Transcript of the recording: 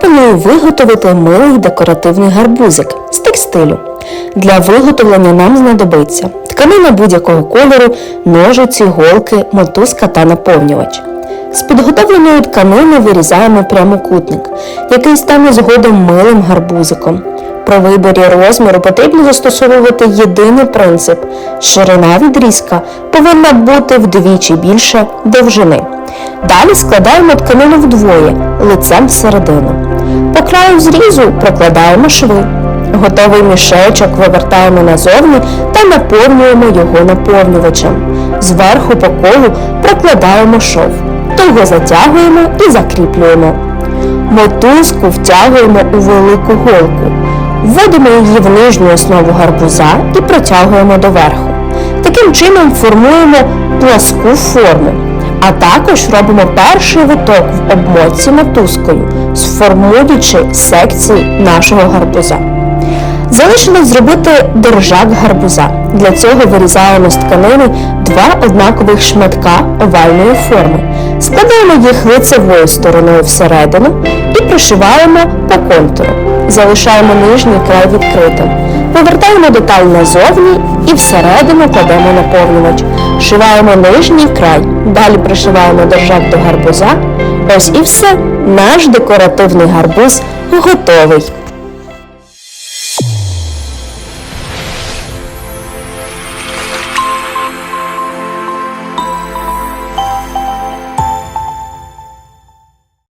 Пропоную виготовити милий декоративний гарбузик з текстилю. Для виготовлення нам знадобиться тканина будь-якого кольору, ножиці, голки, мотузка та наповнювач. З підготовленої тканини вирізаємо прямокутник, який стане згодом милим гарбузиком. При виборі розміру потрібно застосовувати єдиний принцип: ширина відрізка повинна бути вдвічі більше довжини. Далі складаємо тканину вдвоє, лицем всередину. По краю зрізу прокладаємо шви. Готовий мішечок вивертаємо назовні та наповнюємо його наповнювачем. Зверху по колу прокладаємо шов. Туго затягуємо і закріплюємо. Мотузку втягуємо у велику голку. Вводимо її в нижню основу гарбуза і протягуємо доверху. Таким чином формуємо пласку форму. А також робимо перший виток в обмотці мотузкою, сформуючи секції нашого гарбуза. Залишилось зробити держак гарбуза. Для цього вирізаємо з тканини два однакових шматка овальної форми. Складаємо їх лицевою стороною всередину і пришиваємо по контуру. Залишаємо нижній край відкритим. Повертаємо деталь назовні і всередину кладемо наповнювач. Шиваємо нижній край, далі пришиваємо держак до гарбуза. Ось і все. Наш декоративний гарбуз готовий.